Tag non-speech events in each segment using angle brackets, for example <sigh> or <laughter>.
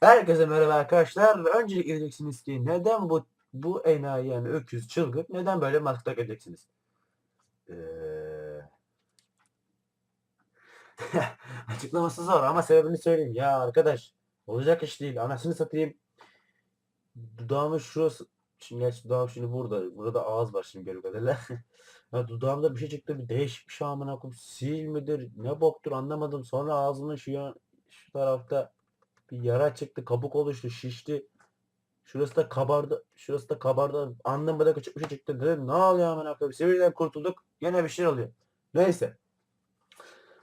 Herkese merhaba arkadaşlar. Öncelikle diyeceksiniz ki neden bu bu enayi yani öküz çılgın neden böyle maske takacaksınız? Ee... <laughs> Açıklaması zor ama sebebini söyleyeyim. Ya arkadaş olacak iş değil. Anasını satayım. Dudağımın şurası Şimdi gerçi dudağım şimdi burada. Burada ağız var şimdi gördüğüm kadarıyla. <laughs> ya dudağımda bir şey çıktı. Bir değişik bir şey amına koyayım. Sil midir? Ne boktur anlamadım. Sonra ağzımın şu yan, şu tarafta bir yara çıktı. Kabuk oluştu. Şişti. Şurası da kabardı. Şurası da kabardı. Anlamadan küçük bir şey çıktı. Dedim ne oluyor amına koyayım. Sivilden kurtulduk. Yine bir şey oluyor. Neyse.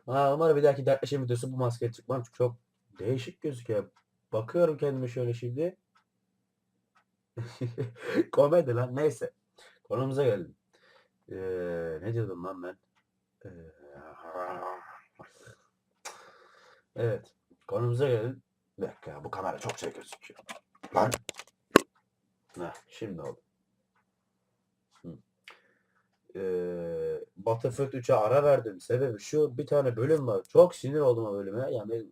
Aa, umarım bir dahaki dertleşim videosu bu maskeye çıkmam. Çünkü çok değişik gözüküyor. Bakıyorum kendime şöyle şimdi. <laughs> Komedi lan. Neyse. Konumuza geldim. Ee, ne diyordum lan ben? Ee, evet. Konumuza geldim. Bir dakika ya, bu kamera çok şey gözüküyor. Lan. Heh, şimdi oldu. Hı. Ee, Battlefield 3'e ara verdim. Sebebi şu bir tane bölüm var. Çok sinir oldum o bölüme. Yani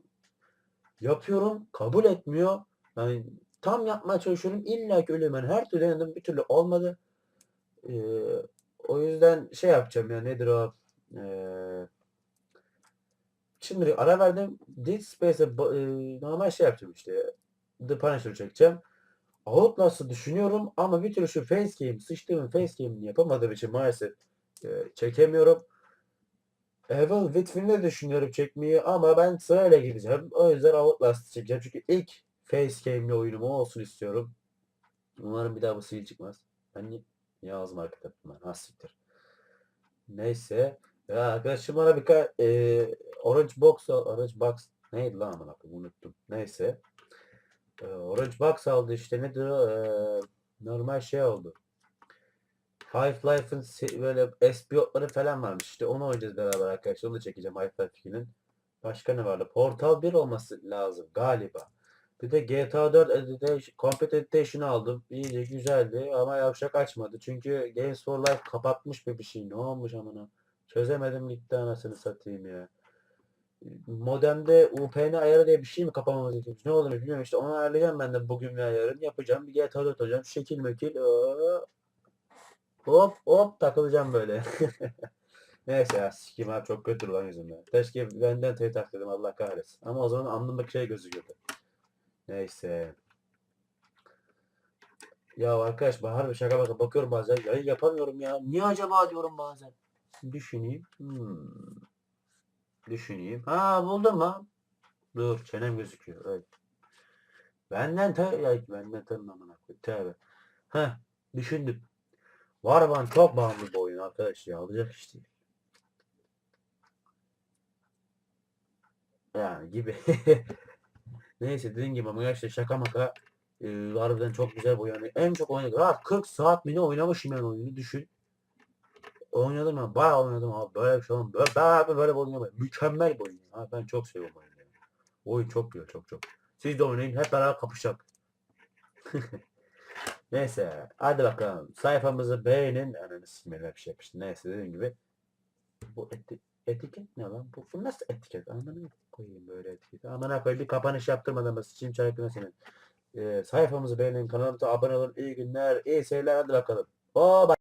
yapıyorum kabul etmiyor. Yani tam yapmaya çalışıyorum. İlla ki ölüyorum. Yani her türlü denedim bir türlü olmadı. Ee, o yüzden şey yapacağım ya nedir o ee, Şimdi ara verdim. Dead Space'e e, normal şey yapacağım işte. The Punisher çekeceğim. Outlast'ı düşünüyorum ama bir türlü şu facecam, sıçtığımın facecame'ini yapamadığım için maalesef e, çekemiyorum. Evil Within'i de düşünüyorum çekmeyi ama ben sırayla gideceğim. O yüzden Outlast'ı çekeceğim. Çünkü ilk facecame'li oyunum olsun istiyorum. Umarım bir daha bu sil çıkmaz. Ben ni- niye ağzıma hareket ettim ben? Ha siktir. Neyse. Ya arkadaşım bana birkaç e, Orange Box Orange Box neydi lan amına unuttum. Neyse. E, Orange Box aldı işte nedir o? E, normal şey oldu. Half-Life'ın böyle espiyotları falan varmış. İşte onu oynayacağız beraber arkadaşlar. Onu da çekeceğim Half-Life 2'nin. Başka ne vardı? Portal 1 olması lazım galiba. Bir de GTA 4 Edition, Complete aldım. İyiydi, güzeldi ama yavşak açmadı. Çünkü Games for Life kapatmış bir bir şey. Ne olmuş amına? Çözemedim gitti anasını satayım ya. Modemde UPN ayarı diye bir şey mi kapamamız gerekiyor? Ne olduğunu bilmiyorum işte onu ayarlayacağım ben de bugün veya yarın yapacağım. Bir GTA 4 hocam şekil mekil hop hop takılacağım böyle. <laughs> Neyse ya sikim abi çok kötü lan yüzümden. Keşke benden teyit dedim Allah kahretsin. Ama o zaman alnımdaki şey gözüküyordu. Neyse. Ya arkadaş bahar bir şaka baka bakıyorum bazen yayın yapamıyorum ya. Niye acaba diyorum bazen. Düşüneyim. Hmm. Düşüneyim. Ha buldum lan. Dur çenem gözüküyor. Evet. Benden te ya benden tanımamına koy. Tövbe. Heh düşündüm. Var ban çok bağımlı bu oyun arkadaş ya. Alacak iş değil. Yani gibi. <laughs> Neyse dediğim gibi ama işte şaka maka e, harbiden çok güzel bu yani. En çok oynadım. Ha 40 saat mi ne oynamışım yani oyunu düşün. Oynadım ben. Bayağı oynadım abi. Böyle bir şey olmam. Böyle, böyle, böyle yapmayın. Mükemmel bir oyun. Ha, ben çok seviyorum oyunu. Yani. Oyun çok güzel. Çok çok. Siz de oynayın. Hep beraber kapışacak. <laughs> Neyse. Hadi bakalım. Sayfamızı beğenin. Ananı sikmeler bir şey yapmıştım. Neyse dediğim gibi. Bu eti, etiket ne lan? Bu, bu nasıl etiket? Ananı koyayım böyle etiket. Aman koyayım bir kapanış yaptırmadan bas. Çiğim çaykına senin. Ee, sayfamızı beğenin. Kanalımıza abone olun. İyi günler. iyi seyirler. Hadi bakalım. Bye.